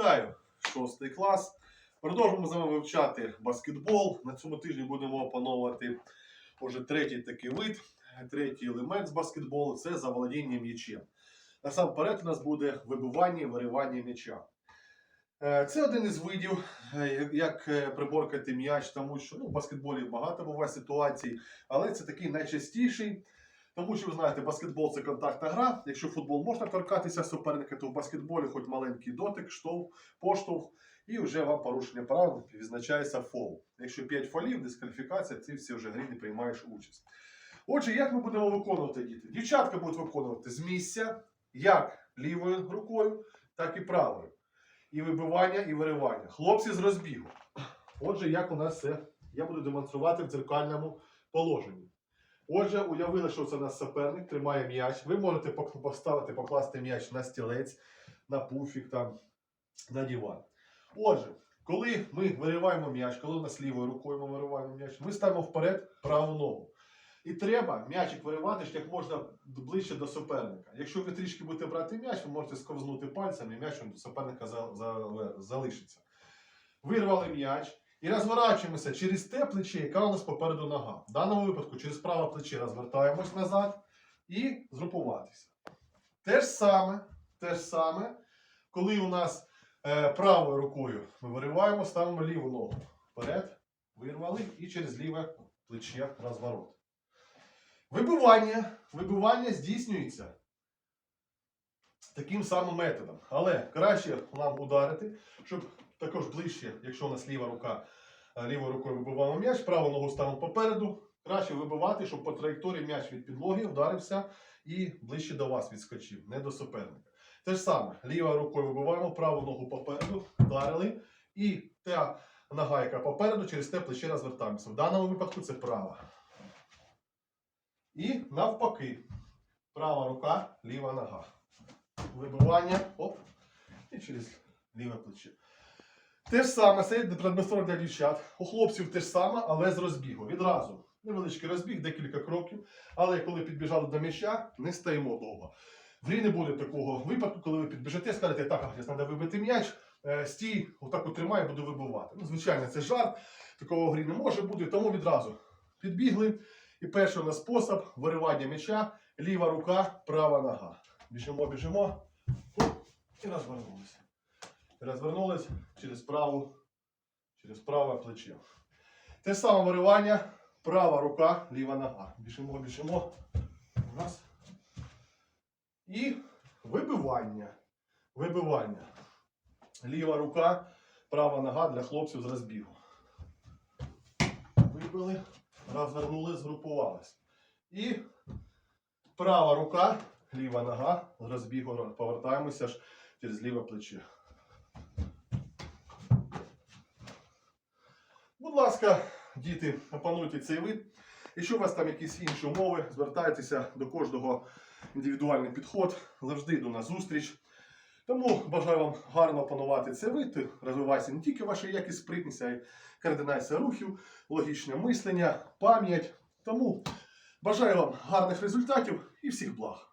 Вітаю, шостий клас. Продовжуємо з вами вивчати баскетбол. На цьому тижні будемо опановувати уже третій такий вид, третій елемент з баскетболу це заволодіння м'ячем. Насамперед у нас буде вибивання і виривання м'яча. Е, Це один із видів, е, як е, приборкати м'яч, тому що ну, в баскетболі багато буває ситуацій, але це такий найчастіший. Тому що ви знаєте, баскетбол це контактна гра. Якщо футбол можна торкатися суперника, то в баскетболі хоч маленький дотик, штовх, поштовх, і вже вам порушення правил відзначається фол. Якщо 5 фолів, дискваліфікація, ти всі вже грі не приймаєш участь. Отже, як ми будемо виконувати діти? Дівчатка будуть виконувати з місця, як лівою рукою, так і правою. І вибивання, і виривання. Хлопці з розбігу. Отже, як у нас це я буду демонструвати в дзеркальному положенні. Отже, уявили, що це у нас суперник, тримає м'яч. Ви можете поставити, покласти м'яч на стілець, на пуфік, там, на диван. Отже, коли ми вириваємо м'яч, коли у нас лівою рукою ми вириваємо м'яч, ми ставимо вперед праву ногу. І треба м'ячик виривати як можна ближче до суперника. Якщо ви трішки будете брати м'яч, ви можете сковзнути пальцем, і м'яч до суперника за- за- залишиться. Вирвали м'яч. І розворачуємося через те плече, яка у нас попереду нога. В даному випадку через праве плече розвертаємось назад і згрупуватися. Те ж саме, те ж саме, коли у нас е, правою рукою ми вириваємо, ставимо ліву ногу вперед, вирвали і через ліве плече розворот. Вибивання, вибивання здійснюється таким самим методом. Але краще нам ударити, щоб також ближче, якщо у нас ліва рука, е, лівою рукою вибиваємо м'яч, праву ногу ставимо попереду. Краще вибивати, щоб по траєкторії м'яч від підлоги вдарився і ближче до вас відскочив, не до суперника. Те ж саме, лівою рукою вибиваємо, праву ногу попереду, вдарили, і та нога, яка попереду, через те плече розвертаємося. В даному випадку це права. І навпаки, права рука, ліва нога. Вибивання, оп, і через ліве плече. Те ж саме, це предмістор для дівчат. У хлопців те ж саме, але з розбігу. Відразу. Невеличкий розбіг, декілька кроків. Але коли підбіжали до м'яча, не стоїмо довго. В грі не буде такого випадку, коли ви підбіжите, скажете, так, Агнес, треба вибити м'яч, е, стій, отак от тримай, буду вибивати. Ну, звичайно, це жарт, такого грі не може бути, тому відразу підбігли. І перший у нас спосіб виривання м'яча, ліва рука, права нога. Біжимо, біжимо. І розвернулися. Розвернулись через праву, через праве плече. Те саме виривання, права рука, ліва нога. Біжимо, біжимо. Раз. І вибивання. Вибивання. Ліва рука, права нога для хлопців з розбігу. Вибили, розвернули, згрупувались. І права рука, ліва нога з розбігу. Повертаємося ж через ліве плече. Будь ласка, діти, опануйте цей вид. Якщо у вас там якісь інші умови, звертайтеся до кожного індивідуальний підход, завжди йду на зустріч. Тому бажаю вам гарно опанувати цей вид, розвивайся не тільки ваша якість спритність, а й координація рухів, логічне мислення, пам'ять. Тому бажаю вам гарних результатів і всіх благ.